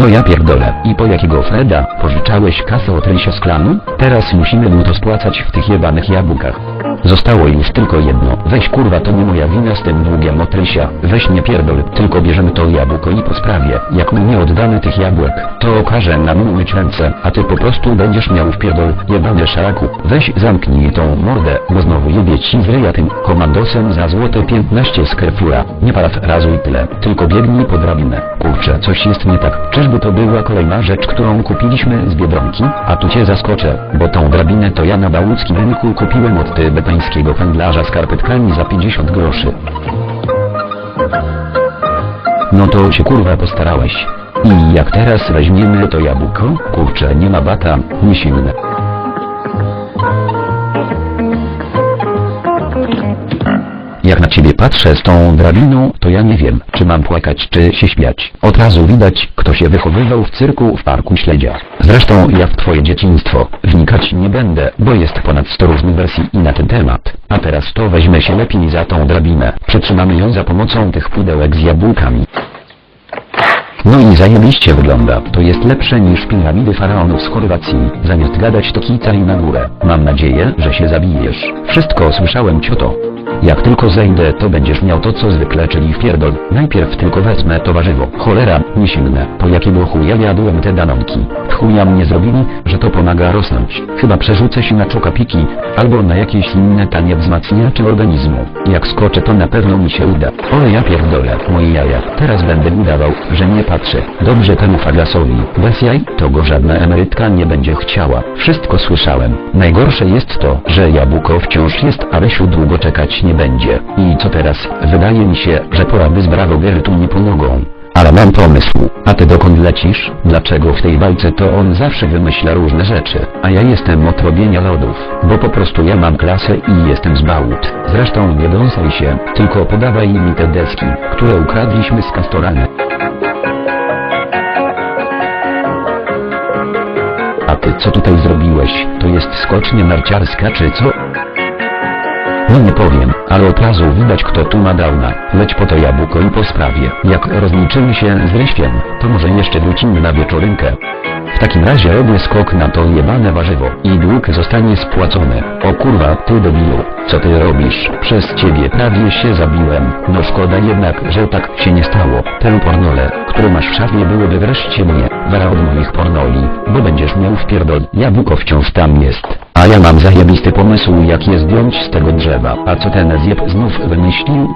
No ja pierdolę. I po jakiego Freda pożyczałeś kasę od Rysia z klanu? Teraz musimy mu to spłacać w tych jebanych jabłkach. Zostało już tylko jedno. Weź kurwa to nie moja wina z tym długiem od Rysia. Weź nie pierdol, tylko bierzemy to jabłko i po sprawie. Jak mu nie oddamy tych jabłek, to okaże nam umyć ręce, a ty po prostu będziesz miał w pierdol jebany szaraku. Weź zamknij tą mordę, bo znowu jebie ci z ryja tym komandosem za złote 15 z Carrefoura. Nie parafrazuj tyle, tylko biegnij po drabinę. Kurczę, coś jest nie tak. Czyżby to była kolejna rzecz, którą kupiliśmy z Biedronki? A tu cię zaskoczę, bo tą drabinę to ja na bałuckim rynku kupiłem od tybetańskiego handlarza skarpetkami za 50 groszy. No to się kurwa postarałeś. I jak teraz weźmiemy to jabłko? Kurczę, nie ma bata, nie silne. Jak na ciebie patrzę z tą drabiną, to ja nie wiem, czy mam płakać, czy się śmiać. Od razu widać, kto się wychowywał w cyrku w parku śledzia. Zresztą ja w twoje dzieciństwo wnikać nie będę, bo jest ponad 100 różnych wersji i na ten temat. A teraz to weźmy się lepiej za tą drabinę. Przetrzymamy ją za pomocą tych pudełek z jabłkami. No i zajebiście wygląda. To jest lepsze niż piramidy faraonów z Chorwacji. Zamiast gadać to kicaj na górę. Mam nadzieję, że się zabijesz. Wszystko słyszałem cioto. Jak tylko zejdę, to będziesz miał to co zwykle, czyli wpierdol. Najpierw tylko wezmę to warzywo. Cholera, nie silne. Po jakiego chuja jadłem te danonki? Chuja mnie zrobili, że to pomaga rosnąć. Chyba przerzucę się na czokapiki, albo na jakieś inne tanie wzmacniacze organizmu. Jak skoczę to na pewno mi się uda. Ale ja pierdolę, moje jaja. Teraz będę udawał, że nie patrzę. Dobrze temu fagasowi. Bez jaj, to go żadna emerytka nie będzie chciała. Wszystko słyszałem. Najgorsze jest to, że jabłko wciąż jest, a Rysiu długo czekać nie będzie. I co teraz? Wydaje mi się, że porady z Bravo Girl tu nie pomogą. Ale mam pomysł. A ty dokąd lecisz? Dlaczego w tej bajce to on zawsze wymyśla różne rzeczy, a ja jestem od robienia lodów, bo po prostu ja mam klasę i jestem z bałut. Zresztą nie dąsaj się, tylko podawaj mi te deski, które ukradliśmy z kastorany. A ty co tutaj zrobiłeś? To jest skocznia narciarska czy co? No nie powiem, ale od razu widać kto tu ma downa. Leć po to jabłko i po sprawie. Jak rozliczymy się z Ryśkiem, to może jeszcze wrócimy na wieczorynkę. W takim razie robię skok na to jebane warzywo i dług zostanie spłacony. O kurwa, ty debilu, co ty robisz? Przez ciebie prawie się zabiłem. No szkoda jednak, że tak się nie stało. Te pornole, które masz w szafie byłyby wreszcie mnie. Wara od moich pornoli, bo będziesz miał wpierdol. Jabłko wciąż tam jest. A ja mam zajebisty pomysł jak je zdjąć z tego drzewa. A co ten zjeb znów wymyślił?